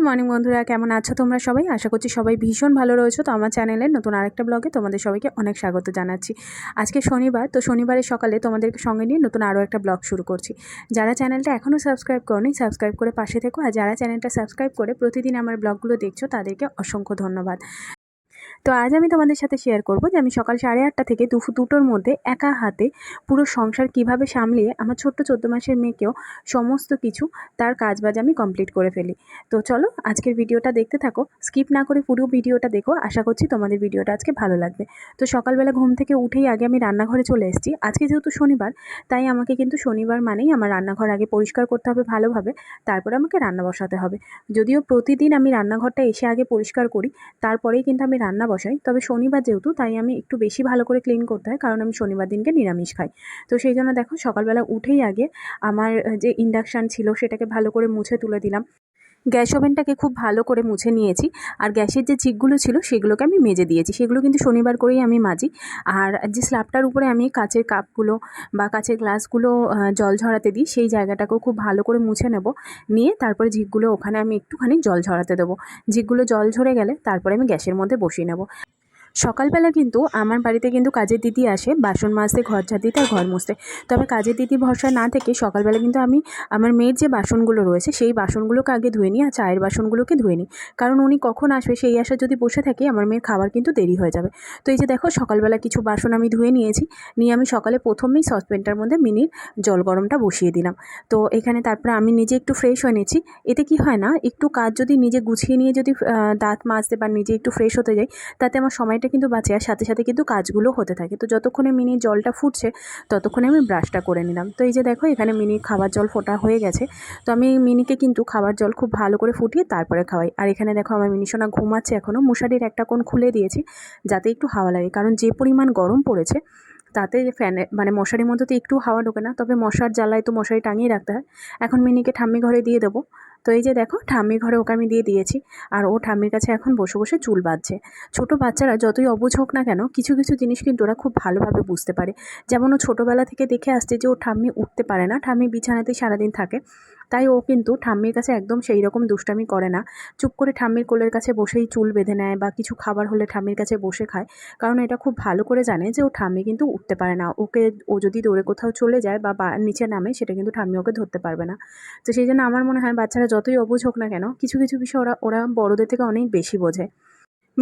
Good morning বন্ধুরা, কেমন আছো তোমরা সবাই? আশা করছি সবাই ভীষণ ভালো রয়েছো। তো আমার চ্যানেলের নতুন আরেকটা ব্লগে তোমাদের সবাইকে অনেক স্বাগত জানাচ্ছি। আজকে শনিবার, তো শনিবারের সকালে তোমাদেরকে সঙ্গে নিয়ে নতুন আরও একটা ব্লগ শুরু করছি। যারা চ্যানেলটা এখনও সাবস্ক্রাইব করনি, সাবস্ক্রাইব করে পাশে থেকো। আর যারা চ্যানেলটা সাবস্ক্রাইব করে প্রতিদিন আমার ব্লগগুলো দেখছ, তাদেরকে অসংখ্য ধন্যবাদ। তো আজ আমি তোমাদের সাথে শেয়ার করব যে আমি সকাল সাড়ে আটটা থেকে দুপুর দুটোর মধ্যে একা হাতে পুরো সংসার কীভাবে সামলিয়ে আমার ছোট্ট চোদ্দ মাসের মেয়েকেও সমস্ত কিছু তার কাজবাজ আমি কমপ্লিট করে ফেলি। তো চলো আজকের ভিডিওটা দেখতে থাকো স্কিপ না করে পুরো ভিডিওটা দেখো, আশা করছি তোমাদের ভিডিওটা আজকে ভালো লাগবে। তো সকালবেলা ঘুম থেকে উঠেই আগে আমি রান্নাঘরে চলে এসেছি, আজকে যেহেতু শনিবার, তাই আমাকে কিন্তু শনিবার মানেই আমার রান্নাঘর আগে পরিষ্কার করতে হবে ভালোভাবে, তারপরে আমাকে রান্না বসাতে হবে। যদিও প্রতিদিন আমি রান্নাঘরটা এসে আগে পরিষ্কার করি, তারপরেই কিন্তু আমি রান্না বসাই। তবে শনিবার যেহেতু, তাই আমি একটু বেশি ভালো করে ক্লিন করতে হয়, কারণ আমি শনিবার দিনকে নিরামিষ খাই। তো সেই জন্য দেখো, সকালবেলা উঠেই আগে আমার যে ইন্ডাকশান ছিল, সেটাকে ভালো করে মুছে তুলে দিলাম। গ্যাস ওভেনটাকে খুব ভালো করে মুছে নিয়েছি। আর গ্যাসের যে চিকগুলো ছিল, সেগুলোকে আমি মেজে দিয়েছি। সেগুলো কিন্তু শনিবার করেই আমি মাজি। আর যে স্ল্যাবটার উপরে আমি কাচের কাপগুলো বা কাচের গ্লাসগুলো জল ঝরাতে দিই, সেই জায়গাটাকেও খুব ভালো করে মুছে নেব। নিয়ে তারপরে ঝিকগুলো ওখানে আমি একটুখানি জল ঝরাতে দেবো। ঝিকগুলো জল ঝরে গেলে তারপরে আমি গ্যাসের মধ্যে বসিয়ে নেব। সকালবেলা কিন্তু আমার বাড়িতে কিন্তু কাজের দিদি আসে, বাসন মাজতে, ঘর ঝাড় দিতে আর ঘর মুছতে। তবে কাজের দিদি ভরসা না থেকে সকালবেলা কিন্তু আমি আমার মেয়ের যে বাসনগুলো রয়েছে, সেই বাসনগুলোকে আগে ধুয়ে নিই আর চায়ের বাসনগুলোকে ধুয়ে নিই। কারণ উনি কখন আসবে সেই আশা যদি বসে থাকি, আমার মেয়ের খাবার কিন্তু দেরি হয়ে যাবে। তো এই যে দেখো, সকালবেলা কিছু বাসন আমি ধুয়ে নিয়েছি, নিয়ে আমি সকালে প্রথমেই সসপ্যানটার মধ্যে মিনির জল গরমটা বসিয়ে দিলাম। তো এখানে তারপরে আমি নিজে একটু ফ্রেশ হয়ে নিয়েছি। এতে কি হয় না, একটু কাজ যদি নিজে গুছিয়ে নিয়ে যদি দাঁত মাজতে বা নিজে একটু ফ্রেশ হতে যাই, তাতে আমার সময়টা কিন্তু বাঁচে আর সাথে সাথে কিন্তু কাজগুলো হতে থাকে। তো যতক্ষণে মিনি জলটা ফুটছে, ততক্ষণে আমি ব্রাশটা করে নিলাম। তো এই যে দেখো, এখানে মিনি খাবার জল ফোটা হয়ে গেছে। তো আমি মিনিকে কিন্তু খাবার জল খুব ভালো করে ফুটিয়ে তারপরে খাওয়াই। আর এখানে দেখো, আমার মিনি সোনা ঘুমাচ্ছে এখনও মশারির একটা কোণ খুলে দিয়েছি, যাতে একটু হাওয়া লাগে। কারণ যে পরিমাণ গরম পড়েছে, তাতে ফ্যানে মানে মশারির মধ্যে তো একটু হাওয়া ঢোকে না। তবে মশার জ্বালায় তো মশারি টাঙিয়ে রাখতে হয়। এখন মিনিকে ঠাম্মি ঘরে দিয়ে দেবো। তো এই যে দেখো, ঠাম্মির ঘরে ওকে আমি দিয়ে দিয়েছি। আর ও ঠাম্মির কাছে এখন বসে বসে চুল বাঁধছে। ছোটো বাচ্চারা যতই অবুঝ হোক না কেন, কিছু কিছু জিনিস কিন্তু ওরা খুব ভালোভাবে বুঝতে পারে। যেমন ও ছোটোবেলা থেকে দেখে আসছে যে ও ঠাম্মি উঠতে পারে না। ঠাম্মি বিছানাতেই সারাদিন থাকে। তাই ও কিন্তু ঠাম্মির কাছে একদম সেই রকম দুষ্টামি করে না। চুপ করে ঠাম্মির কোলের কাছে বসেই চুল বেঁধে নেয় বা কিছু খাবার হলে ঠাম্মির কাছে বসে খায়। কারণ এটা খুব ভালো করে জানে যে ও ঠাম্মি কিন্তু উঠতে পারে না। ওকে, ও যদি দৌড়ে কোথাও চলে যায় বা নিচে নামে, সেটা কিন্তু ঠাম্মি ওকে ধরতে পারবে না। তো সেই জন্য আমার মনে হয় বাচ্চারা যতই অবুঝ হোক না কেন, কিছু কিছু বিষয় ওরা ওরা বড়দের থেকে অনেক বেশি বোঝে।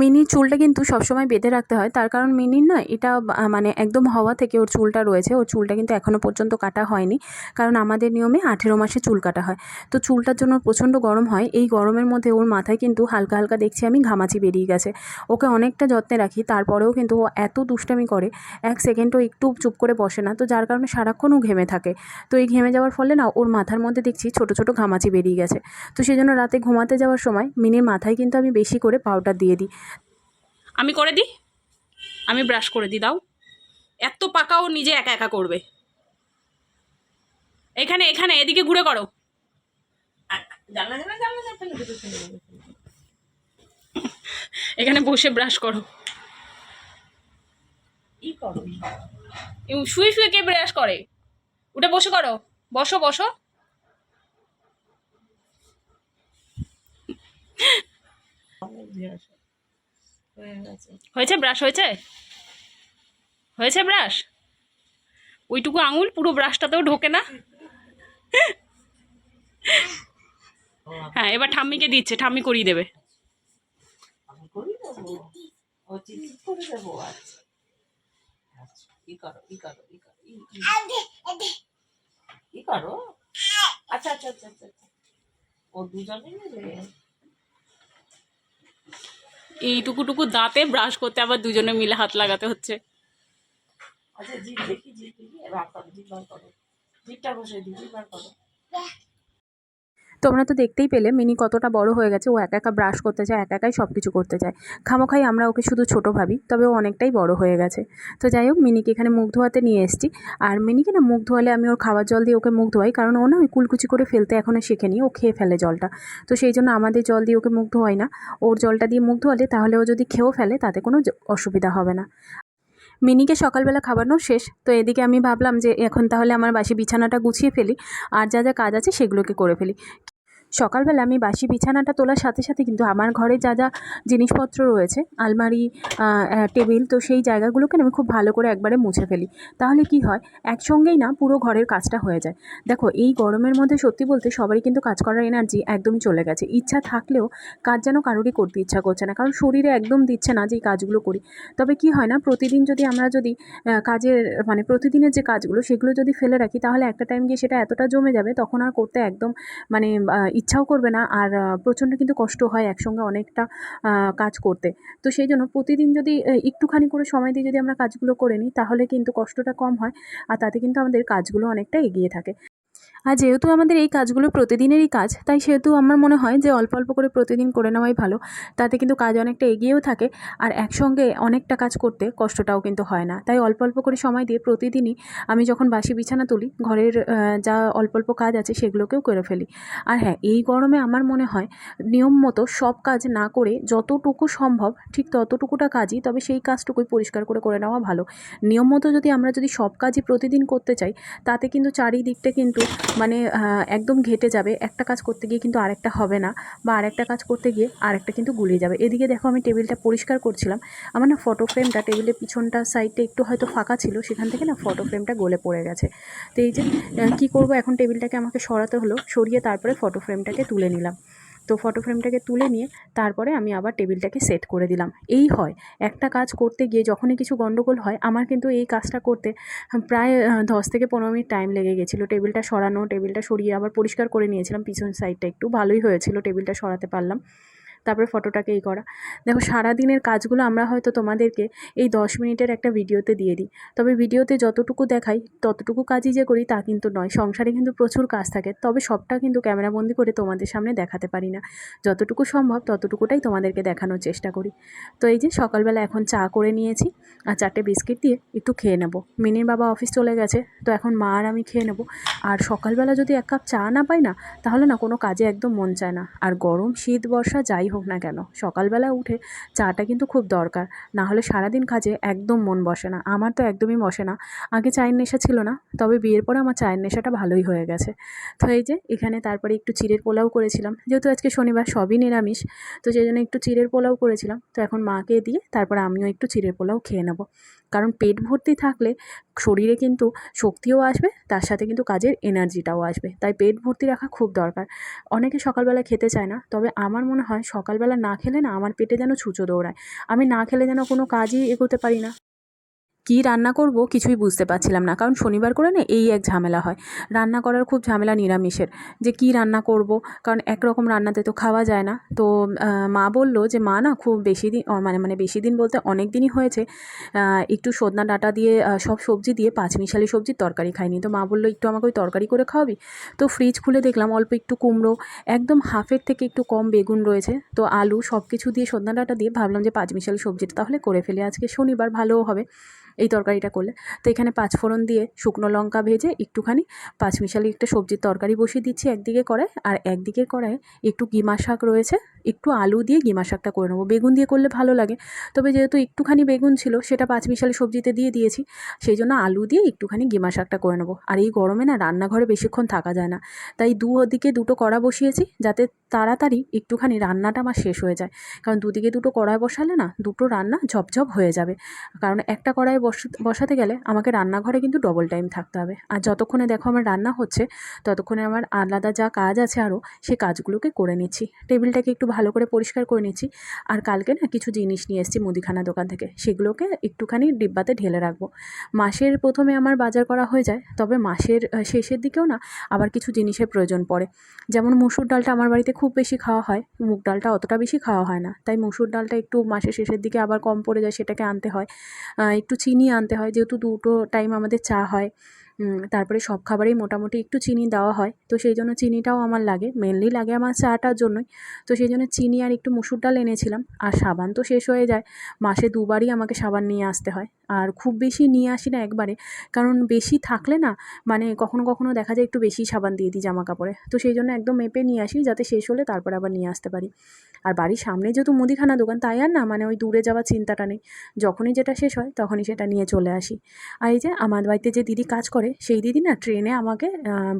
মিনির চুলটা কিন্তু সবসময় বেঁধে রাখতে হয়। তার কারণ মিনির না এটা মানে একদম হওয়া থেকে ওর চুলটা রয়েছে। ওর চুলটা কিন্তু এখনও পর্যন্ত কাটা হয়নি। কারণ আমাদের নিয়মে আঠেরো মাসে চুল কাটা হয়। তো চুলটার জন্য প্রচণ্ড গরম হয়। এই গরমের মধ্যে ওর মাথায় কিন্তু হালকা হালকা দেখছি আমি ঘামাচি বেরিয়ে গেছে। ওকে অনেকটা যত্নে রাখি। তারপরেও কিন্তু ও এত দুষ্টামি করে, এক সেকেন্ডও একটু চুপ করে বসে না। তো যার কারণে সারাক্ষণ ও ঘেমে থাকে। তো এই ঘেমে যাওয়ার ফলে না ওর মাথার মধ্যে দেখছি ছোট ছোট ঘামাচি বেরিয়ে গেছে। তো সেই জন্য রাতে ঘুমাতে যাওয়ার সময় মিনির মাথায় কিন্তু আমি বেশি করে পাউডার দিয়ে দিই। আমি করে দিই? আমি ব্রাশ করে দিই দাও। এত পাকাও নিজে একা একা করবে। এখানে এখানে এদিকে ঘুরে করো। এখানে বসে ব্রাশ করো। শুয়ে শুয়ে কে ব্রাশ করে? উঠে বসে করো। বসো বসো। হয়েছে ব্রাশ হয়েছে? হয়েছে ব্রাশ? ওইটুকু আঙুল পুরো ব্রাশটাতেও ঢোকে না? হ্যাঁ এবার ঠাম্মিকে দিচ্ছে ঠাম্মি করিয়ে দেবে। আচ্ছা। আচ্ছা আচ্ছা আচ্ছা। ও দুজনে নেবে এইটুকুটুকু দাঁতে ব্রাশ করতে আবার দুজনে মিলে হাত লাগাতে হচ্ছে। আচ্ছা জিভ দেখি জিভ দেখি। জিপটা বসে দিই জিভ বার করো। তোমরা তো দেখতেই পেলে মিনি কতটা বড় হয়ে গেছে। ও একা একা ব্রাশ করতে চায়, একা একাই সব কিছু করতে চায়। খামোখাই আমরা ওকে শুধু ছোট ভাবি, তবে ও অনেকটাই বড় হয়ে গেছে। তো যাই হোক, মিনিকে এখানে মুখ ধোয়াতে নিয়ে এসেছি। আর মিনিকে না মুখ ধোয়ালে আমি ওর খাবার জল দিয়ে ওকে মুখ ধোয়াই, কারণ ও না ওই কুলকুচি করে ফেলতে এখনও শেখেনি। ও খেয়ে ফেলে জলটা। তো সেই জন্য আমাদের জল দিয়ে ওকে মুখ ধোয়াই না। ওর জলটা দিয়ে মুখ ধোয়ালে তাহলে ও যদি খেয়েও ফেলে, তাতে কোনো অসুবিধা হবে না। মিনিকে সকালবেলা খাওয়ানো শেষ। তো এদিকে আমি ভাবলাম যে এখন তাহলে আমার বাসি বিছানাটা গুছিয়ে ফেলি, আর যা যা কাজ আছে সেগুলোকে করে ফেলি। সকালবেলা আমি বাসি বিছানাটা তোলার সাথে সাথে কিন্তু আমার ঘরে যা যা জিনিসপত্র রয়েছে, আলমারি টেবিল, তো সেই জায়গাগুলোকে আমি খুব ভালো করে একবারে মুছে ফেলি। তাহলে কি হয়, একসঙ্গেই না পুরো ঘরের কাজটা হয়ে যায়। দেখো, এই গরমের মধ্যে সত্যি বলতে সবারই কিন্তু কাজ করার এনার্জি একদমই চলে গেছে। ইচ্ছা থাকলেও কাজ যেন কারোরই করতে ইচ্ছা করছে না, কারণ শরীরে একদম দিচ্ছে না যে এই কাজগুলো করি। তবে কি হয় না, প্রতিদিন যদি আমরা যদি কাজের মানে প্রতিদিনের যে কাজগুলো সেগুলো যদি ফেলে রাখি, তাহলে একটা টাইম গিয়ে সেটা এতটা জমে যাবে, তখন আর করতে একদম মানে ইচ্ছাও করবে না আর প্রচণ্ড কিন্তু কষ্ট হয় একসঙ্গে অনেকটা কাজ করতে। তো সেই জন্য প্রতিদিন যদি একটুখানি করে সময় দিয়ে যদি আমরা কাজগুলো করে নিই, তাহলে কিন্তু কষ্টটা কম হয় আর তাতে কিন্তু আমাদের কাজগুলো অনেকটা এগিয়ে থাকে। আর যেহেতু আমাদের এই কাজগুলো প্রতিদিনেরই কাজ, তাই সেহেতু আমার মনে হয় যে অল্প অল্প করে প্রতিদিন করে নেওয়াই ভালো। তাতে কিন্তু কাজ অনেকটা এগিয়েও থাকে আর একসঙ্গে অনেকটা কাজ করতে কষ্টটাও কিন্তু হয় না। তাই অল্প অল্প করে সময় দিয়ে প্রতিদিনই আমি যখন বাসি বিছানা তুলি, ঘরের যা অল্প অল্প কাজ আছে সেগুলোকেও করে ফেলি। আর হ্যাঁ এই গরমে আমার মনে হয় নিয়ম মতো সব কাজ না করে যতটুকু সম্ভব, ঠিক ততটুকুটা কাজই, তবে সেই কাজটুকুই পরিষ্কার করে করে নেওয়া ভালো। নিয়ম মতো যদি আমরা যদি সব কাজই প্রতিদিন করতে চাই, তাতে কিন্তু চারিদিকটা কিন্তু মানে একদম ঘেটে যাবে। একটা কাজ করতে গিয়ে কিন্তু আরেকটা হবে না বা আরেকটা কাজ করতে গিয়ে আরেকটা কিন্তু গুলিয়ে যাবে। এদিকে দেখো আমি টেবিলটা পরিষ্কার করছিলাম। আমার না ফটো ফ্রেমটা টেবিলের পিছনটা সাইডটা একটু হয়তো ফাঁকা ছিল, সেখান থেকে না ফটো ফ্রেমটা গলে পড়ে গেছে। তো এই যে কী করব? এখন টেবিলটাকে আমাকে সরাতে হলো, সরিয়ে তারপরে ফটো ফ্রেমটাকে তুলে নিলাম। তো ফটো ফ্রেমটাকে তুলে নিয়ে তারপরে আমি আবার টেবিলটাকে সেট করে দিলাম। এই হয়। একটা কাজ করতে গিয়ে যখনই কিছু গণ্ডগোল হয়, আমার কিন্তু এই কাজটা করতে প্রায় দশ থেকে পনেরো মিনিট টাইম লেগে গেছিল। টেবিলটা সরানো টেবিলটা সরিয়ে আবার পরিষ্কার করে নিয়েছিলাম। পিছন সাইডটা একটু ভালোই হয়েছিল টেবিলটা সরাতে পারলাম। তারপরে ফটোটাকে এই করা। দেখো, সারাদিনের কাজগুলো আমরা হয়তো তোমাদেরকে এই দশ মিনিটের একটা ভিডিওতে দিয়ে দিই। তবে ভিডিওতে যতটুকু দেখাই, ততটুকু কাজই যে করি তা কিন্তু নয়। সংসারে কিন্তু প্রচুর কাজ থাকে। তবে সবটা কিন্তু ক্যামেরাবন্দি করে তোমাদের সামনে দেখাতে পারি না। যতটুকু সম্ভব ততটুকুটাই তোমাদেরকে দেখানোর চেষ্টা করি। তো এই যে, সকালবেলা এখন চা করে নিয়েছি আর চারটে বিস্কিট দিয়ে একটু খেয়ে নেব। মিনির বাবা অফিস চলে গেছে, তো এখন মা আর আমি খেয়ে নেব। আর সকালবেলা যদি এক কাপ চা না পাই না, তাহলে না কোনো কাজে একদম মন চায় না। আর গরম, শীত, বর্ষা, যাই হোক না কেন, সকালবেলা উঠে চাটা কিন্তু খুব দরকার। না হলে সারাদিন কাজে একদম মন বসে না, আমার তো একদমই বসে না। আগে চায়ের নেশা ছিল না, তবে বিয়ের পরে আমার চায়ের নেশাটা ভালোই হয়ে গেছে। তো এই যে এখানে তারপরে একটু চিড়ের পোলাও করেছিলাম, যেহেতু আজকে শনিবার, সবই নিরামিষ, তো সেই জন্য একটু চিড়ের পোলাও করেছিলাম। তো এখন মাকে দিয়ে তারপরে আমিও একটু চিড়ের পোলাও খেয়ে নেব। কারণ পেট ভর্তি থাকলে শরীরে কিন্তু শক্তিও আসবে, তার সাথে কিন্তু কাজের এনার্জিটাও আসবে। তাই পেট ভর্তি রাখা খুব দরকার। অনেকে সকালবেলা খেতে চায় না, তবে আমার মনে হয় সকালবেলা না খেলে না আমার পেটে যেন ছুঁচো দৌড়ায়। আমি না খেলে যেন কোনো কাজই এগোতে পারি না। কী রান্না করব কিছুই বুঝতে পারছিলাম না। কারণ শনিবার করে না এই এক ঝামেলা হয়। রান্না করার খুব ঝামেলা নিরামিষের। যে কী রান্না করব? কারণ একরকম রান্নাতে তো খাওয়া যায় না। তো মা বলল যে, মা না খুব বেশি দিন মানে মানে বেশি দিন বলতে অনেক দিনই হয়েছে। একটু সজনা ডাঁটা দিয়ে সব সবজি দিয়ে পাঁচমিশালি সবজির তরকারি খাইনি। তো মা বলল, একটু আমাকে ওই তরকারি করে খাওয়াবি? তো ফ্রিজ খুলে দেখলাম অল্প একটু কুমড়ো, একদম হাফের থেকে একটু কম বেগুন রয়েছে। তো আলু সব কিছু দিয়ে সজনা ডাঁটা দিয়ে ভাবলাম যে পাঁচমিশালি সবজিটা তাহলে করে ফেলি। আজকে শনিবার ভালোও হবে। এই তরকারিটা করলে। তো এখানে পাঁচফোড়ন দিয়ে শুকনো লঙ্কা ভেজে একটুখানি পাঁচমিশালি একটা সবজির তরকারি বসিয়ে দিচ্ছি একদিকে কড়ায় আর একদিকে কড়ায় একটু গিমা শাক রয়েছে। একটু আলু দিয়ে গিমা শাকটা করে নেব। বেগুন দিয়ে করলে ভালো লাগে। তবে যেহেতু একটুখানি বেগুন ছিল, সেটা পাঁচ পাঁচমিশালি সবজিতে দিয়ে দিয়েছি। সেই জন্য আলু দিয়ে একটুখানি গিমা শাকটা করে নেব। আর এই গরমে না রান্নাঘরে বেশিক্ষণ থাকা যায় না। তাই দু দিকে দুটো কড়া বসিয়েছি, যাতে তাড়াতাড়ি একটুখানি রান্নাটা আমার শেষ হয়ে যায়। কারণ দুদিকে দুটো কড়াই বসালে না দুটো রান্না ঝপঝপ হয়ে যাবে। কারণ একটা কড়াই বস- বসাতে গেলে আমাকে রান্নাঘরে কিন্তু ডবল টাইম থাকতে হবে। আর যতক্ষণে দেখো আমার রান্না হচ্ছে, ততক্ষণে আমার আলাদা যা কাজ আছে আরও সে কাজগুলোকে করে নিচ্ছি। টেবিলটাকে একটু ভালো করে পরিষ্কার করে নিচ্ছি আর কালকে না কিছু জিনিস নিয়ে এসেছি মুদিখানা দোকান থেকে। সেগুলোকে একটুখানি ডিব্বাতে ঢেলে রাখব। মাসের প্রথমে আমার বাজার করা হয়ে যায়, তবে মাসের শেষের দিকেও না আবার কিছু জিনিসের প্রয়োজন পড়ে। যেমন মুসুর ডালটা আমার বাড়িতে খুব বেশি খাওয়া হয়, মুগ ডালটা অতটা বেশি খাওয়া হয় না। তাই মুসুর ডালটা একটু মাসের শেষের দিকে আবার কম পড়ে যায়, সেটাকে আনতে হয়। একটু চিনি আনতে হয়, যেহেতু দুটো টাইম আমাদের চা হয়। তারপরে সব খাবারেই মোটামুটি একটু চিনি দেওয়া হয়। তো সেই জন্য চিনিটাও আমার লাগে মেনলি লাগে আমার চাটার জন্যই। তো সেই জন্য চিনি আর একটু মুসুর ডাল এনেছিলাম, আর সাবান তো শেষ হয়ে যায়। মাসে দুবারই আমাকে সাবান নিয়ে আসতে হয়। আর খুব বেশি নিয়ে আসি না একবারে। কারণ বেশি থাকলে না মানে কখনো কখনো দেখা যায় একটু বেশি সাবান দিয়ে দিই জামা কাপড়ে তো সেই জন্য একদম মেপে নিয়ে আসি যাতে শেষ হলে তারপরে আবার নিয়ে আসতে পারি। আর বাড়ির সামনে যেহেতু মুদিখানা দোকান, তাই আর না মানে ওই দূরে যাওয়ার চিন্তাটা নেই। যখনই যেটা শেষ হয়, তখনই সেটা নিয়ে চলে আসি। আর এই যে আমার বাড়িতে যে দিদি কাজ করে, সেই দিদি না ট্রেনে আমাকে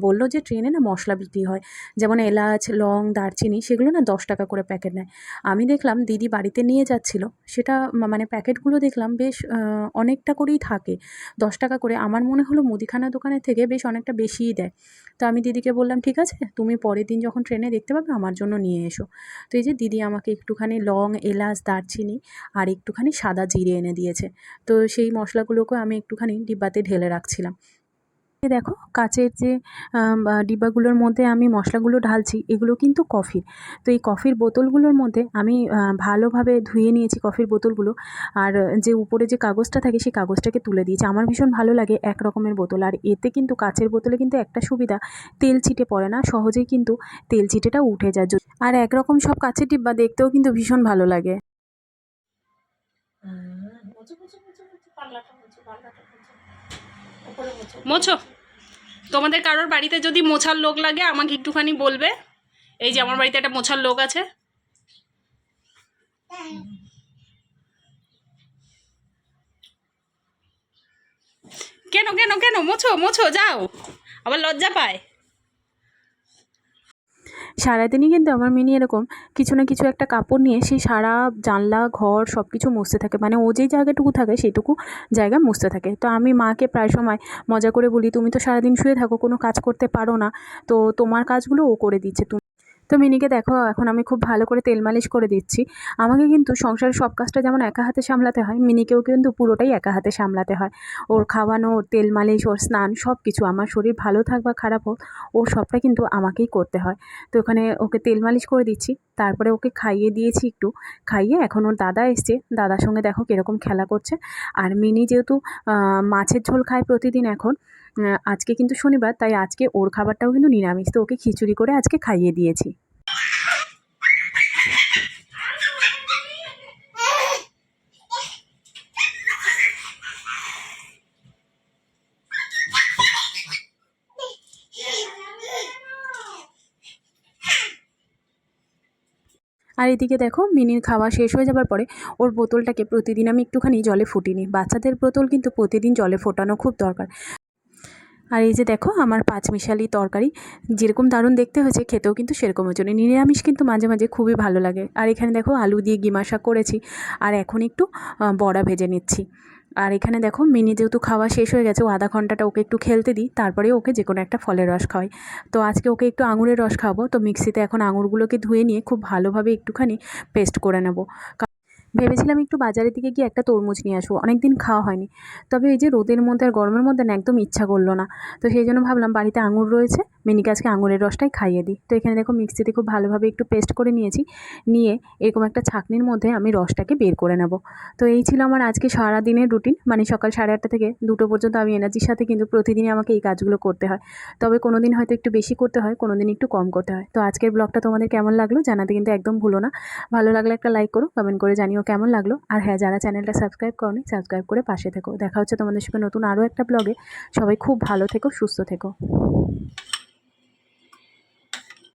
বলল যে ট্রেনে না মশলা বিক্রি হয়। যেমন এলাচ, লং, দারচিনি, সেগুলো না দশ টাকা করে প্যাকেট নেয়। আমি দেখলাম দিদি বাড়িতে নিয়ে যাচ্ছিল। সেটা মানে প্যাকেটগুলো দেখলাম বেশ অনেকটা করেই থাকে। দশ টাকা করে। আমার মনে হলো মুদিখানা দোকানের থেকে বেশ অনেকটা বেশিই দেয়। তো আমি দিদিকে বললাম, ঠিক আছে, তুমি পরের দিন যখন ট্রেনে দেখতে পাবে, আমার জন্য নিয়ে এসো। তো এই যে দিদি আমাকে একটুখানি লং এলাচ, দারচিনি আর একটুখানি সাদা জিরে এনে দিয়েছে। তো সেই মশলাগুলোকে আমি একটুখানি ডিব্বাতে ঢেলে রাখছিলাম। দেখো, কাচের যে ডিব্বাগুলোর মধ্যে আমি মশলাগুলো ঢালছি, এগুলো কিন্তু কফির। তো এই কফির বোতলগুলোর মধ্যে আমি ভালোভাবে ধুয়ে নিয়েছি কফির বোতলগুলো। আর যে উপরে যে কাগজটা থাকে, সেই কাগজটাকে তুলে দিয়েছি। আমার ভীষণ ভালো লাগে এক রকমের বোতল। আর এতে কিন্তু কাচের বোতলে কিন্তু একটা সুবিধা, তেল ছিটে পড়ে না, সহজেই কিন্তু তেল ছিটেটা উঠে যায়। আর একরকম সব কাচের ডিব্বা দেখতেও কিন্তু ভীষণ ভালো লাগে। মুছো। তোমাদের কারোর বাড়িতে যদি মোছার লোক লাগে, আমাকে একটুখানি বলবে। এই যে আমার বাড়িতে একটা মোছার লোক আছে। কেন কেন কেন? মোছো মোছো, যাও। আবার লজ্জা পায়। সারাদিনই কিন্তু আমার মিনি এরকম কিছু না কিছু একটা কাপড় নিয়ে সেই সারা জানলা, ঘর সব কিছু মুছতে থাকে। মানে ও যেই জায়গাটুকু থাকে সেটুকু জায়গা মুছতে থাকে। তো আমি মাকে প্রায় সময় মজা করে বলি, তুমি তো সারাদিন শুয়ে থাকো, কোনো কাজ করতে পারো না। তো তোমার কাজগুলো ও করে দিচ্ছে। তুমি তো মিনিকে দেখো, এখন আমি খুব ভালো করে তেল মালিশ করে দিচ্ছি। আমাকে কিন্তু সংসারের সব কাজটা যেমন একা হাতে সামলাতে হয়, মিনিকেও কিন্তু পুরোটাই একা হাতে সামলাতে হয়। ওর খাওয়ানো, ওর তেল মালিশ, ওর স্নান সব কিছু, আমার শরীর ভালো থাক বা খারাপ হোক, ওর সবটা কিন্তু আমাকেই করতে হয়। তো ওখানে ওকে তেল মালিশ করে দিচ্ছি, তারপরে ওকে খাইয়ে দিয়েছি একটু। খাইয়ে এখন ওর দাদা এসছে, দাদার সঙ্গে দেখো কীরকম খেলা করছে। আর মিনি যেহেতু মাছের ঝোল খায় প্রতিদিন এখন আজকে কিন্তু শনিবার, তাই আজকে ওর খাবারটাও কিন্তু নিরামিষ, তো ওকে খিচুড়ি করে আজকে খাইয়ে দিয়েছি। আর এদিকে দেখো, মিনির খাওয়া শেষ হয়ে যাবার পরে ওর বোতলটাকে প্রতিদিন আমি একটুখানি জলে ফুটিনি বাচ্চাদের বোতল কিন্তু প্রতিদিন জলে ফোটানো খুব দরকার। আর এই যে দেখো, আমার পাঁচমিশালি তরকারি যেরকম দারুণ দেখতে হয়েছে, খেতেও কিন্তু সেরকম হয়েছে নিরামিষ কিন্তু মাঝে মাঝে খুবই ভালো লাগে। আর এখানে দেখো, আলু দিয়ে গিমাশা করেছি। আর এখন একটু বড়া ভেজে নিচ্ছি। আর এখানে দেখো, মিনি যেহেতু খাওয়া শেষ হয়ে গেছে, ও আধা ঘন্টাটা ওকে একটু খেলতে দিই, তারপরে ওকে যে কোনো একটা ফলের রস খাওয়াই। তো আজকে ওকে একটু আঙুরের রস খাওয়াবো। তো মিক্সিতে এখন আঙুরগুলোকে ধুয়ে নিয়ে খুব ভালোভাবে একটুখানি পেস্ট করে নেব। ভেবেছিলাম একটু বাজারের দিকে গিয়ে একটা তরমুজ নিয়ে আসব। অনেক দিন খাওয়া হয়নি। তবে এই যে রোদের মধ্যে আর গরমের মধ্যে না একদম ইচ্ছা করল না। তো সেই জন্য ভাবলাম বাড়িতে আঙুর রয়েছে। মিনিকে আজকে আঙুরের রসটাই খাইয়ে দিই। তো এখানে দেখো মিক্সিতে খুব ভালোভাবে একটু পেস্ট করে নিয়েছি। নিয়ে এরকম একটা ছাঁকনির মধ্যে আমি রসটাকে বের করে নেব। তো এই ছিল আমার আজকে সারা দিনের রুটিন। মানে সকাল সাড়ে আটটা থেকে দুটো পর্যন্ত আমি এনার্জির সাথে কিন্তু প্রতিদিনই আমাকে এই কাজগুলো করতে হয়। তবে কোনো দিন হয়তো একটু বেশি করতে হয় কোনো দিন একটু কম করতে হয়। তো আজকের ব্লগটা তোমাদের কেমন লাগল জানাতে কিন্তু একদম ভুলো না। ভালো লাগলে একটা লাইক করো, কমেন্ট করে জানিও কেমন লাগল। আর হ্যাঁ যারা চ্যানেলটা সাবস্ক্রাইব করনি, সাবস্ক্রাইব করে পাশে থেকো। দেখা হচ্ছে তোমাদের সঙ্গে নতুন আরও একটা ব্লগে। সবাই খুব ভালো থেকো, সুস্থ থেকো।